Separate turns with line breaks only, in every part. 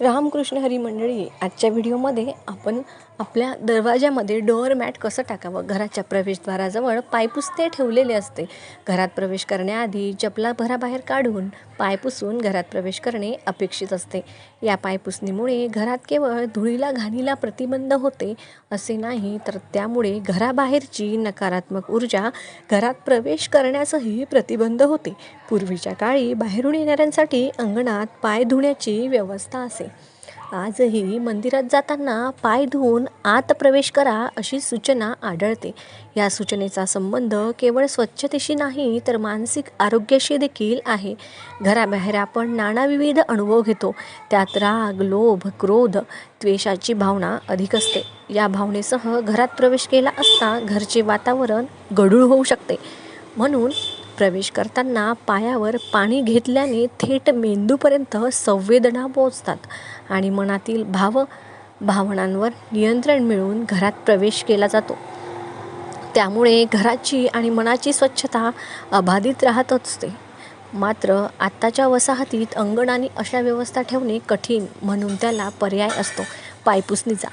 रामकृष्ण हरी मंडळी आजच्या व्हिडिओमध्ये आपण आपल्या दरवाजामध्ये डोअर मॅट कसं टाकावं? घराच्या प्रवेशद्वाराजवळ पाय पुसते ठेवलेले असते. घरात प्रवेश करण्याआधी चपला घराबाहेर काढून पाय पुसून घरात प्रवेश करणे अपेक्षित असते. या पायपुसणीमुळे घरात केवळ धुळीला घाणीला प्रतिबंध होते असे नाही तर त्यामुळे घराबाहेरची नकारात्मक ऊर्जा घरात प्रवेश करण्यासही प्रतिबंध होते. पूर्वीच्या काळी बाहेरून येणाऱ्यांसाठी अंगणात पाय धुण्याची व्यवस्था असे. आजही मंदिरात जाताना पाय धुवून आत प्रवेश करा अशी सूचना आढळते. या सूचनेचा संबंध केवळ स्वच्छतेशी नाही तर मानसिक आरोग्याशी देखील आहे. घराबाहेर आपण नानाविविध अनुभव घेतो. त्यात राग लोभ क्रोध द्वेषाची भावना अधिक असते. या भावनेसह घरात प्रवेश केला असता घरचे वातावरण गढूळ होऊ शकते. म्हणून प्रवेश करताना पायावर पाणी घेतल्याने थेट मेंदूपर्यंत संवेदना पोचतात आणि मनातील भाव भावनांवर नियंत्रण मिळवून घरात प्रवेश केला जातो. त्यामुळे घराची आणि मनाची स्वच्छता अबाधित राहत असते. मात्र आत्ताच्या वसाहतीत अंगणाने अशा व्यवस्था ठेवणे कठीण म्हणून त्याला पर्याय असतो. पायपुसणीचा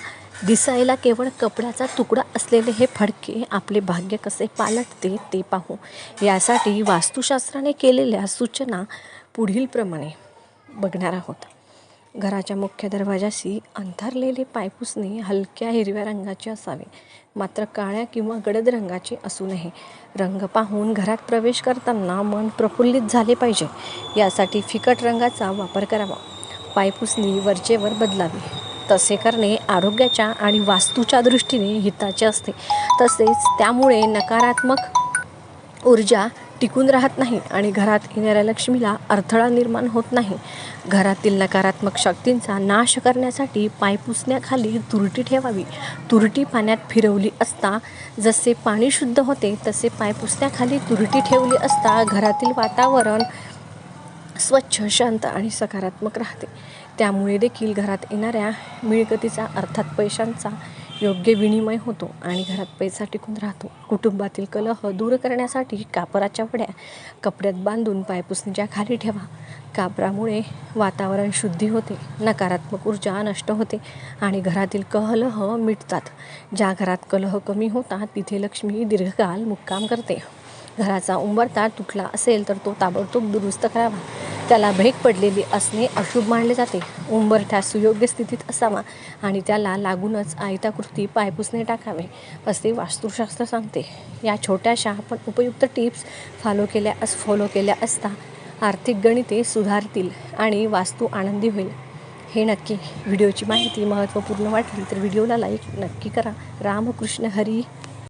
दिसायला केवळ कपड्याचा तुकडा असलेले हे फडके आपले भाग्य कसे पालटते ते पाहू. यासाठी वास्तुशास्त्राने केलेल्या सूचना पुढीलप्रमाणे बघणार आहोत. घराच्या मुख्य दरवाजाशी अंथरलेले पायपुसणे हलक्या हिरव्या रंगाचे असावे. मात्र काळ्या किंवा गडद रंगाचे असू नये. रंग पाहून घरात प्रवेश करताना मन प्रफुल्लित झाले पाहिजे. यासाठी फिकट रंगाचा वापर करावा. पायपुसणी वरचेवर बदलावी. तसे करणे आरोग्याच्या आणि वास्तूच्या दृष्टीने हिताचे असते. तसेच त्यामुळे नकारात्मक ऊर्जा टिकून राहत नाही आणि घरात येणाऱ्या लक्ष्मीला अडथळा निर्माण होत नाही. घरातील नकारात्मक शक्तींचा नाश करण्यासाठी पाय पुसण्याखाली तुरटी ठेवावी. तुरटी पाण्यात फिरवली असता जसे पाणी शुद्ध होते तसे पाय पुसण्याखाली तुरटी ठेवली असता घरातील वातावरण स्वच्छ शांत आणि सकारात्मक राहते. त्यामुळे देखील घरात येणाऱ्या मिळकतीचा अर्थात पैशांचा योग्य विनिमय होतो आणि घरात पैसा टिकून राहतो. कुटुंबातील कलह दूर करण्यासाठी कापराच्या वड्या कपड्यात बांधून पायपुसणीच्या खाली ठेवा. कापरामुळे वातावरण शुद्धी होते नकारात्मक ऊर्जा नष्ट होते आणि घरातील कलह मिटतात. ज्या घरात कलह कमी होतात तिथे लक्ष्मी दीर्घकाल मुक्काम करते. घराचा उंबरता तुटला असेल तर तो ताबडतोब दुरुस्त करावा. त्याला भेट पडलेली असणे अशुभ मानले जाते. उंबरठा सुयोग्य स्थितीत असावा आणि त्याला लागूनच आयताकृती पायपुसणे टाकावे असे वास्तुशास्त्र सांगते. या छोट्याशा पण उपयुक्त टिप्स फॉलो केल्या अस फॉलो केल्या असता आर्थिक गणिते सुधारतील आणि वास्तू आनंदी होईल. हे नक्की व्हिडिओची माहिती महत्त्वपूर्ण वाटली तर व्हिडिओला लाईक नक्की करा. रामकृष्ण हरी.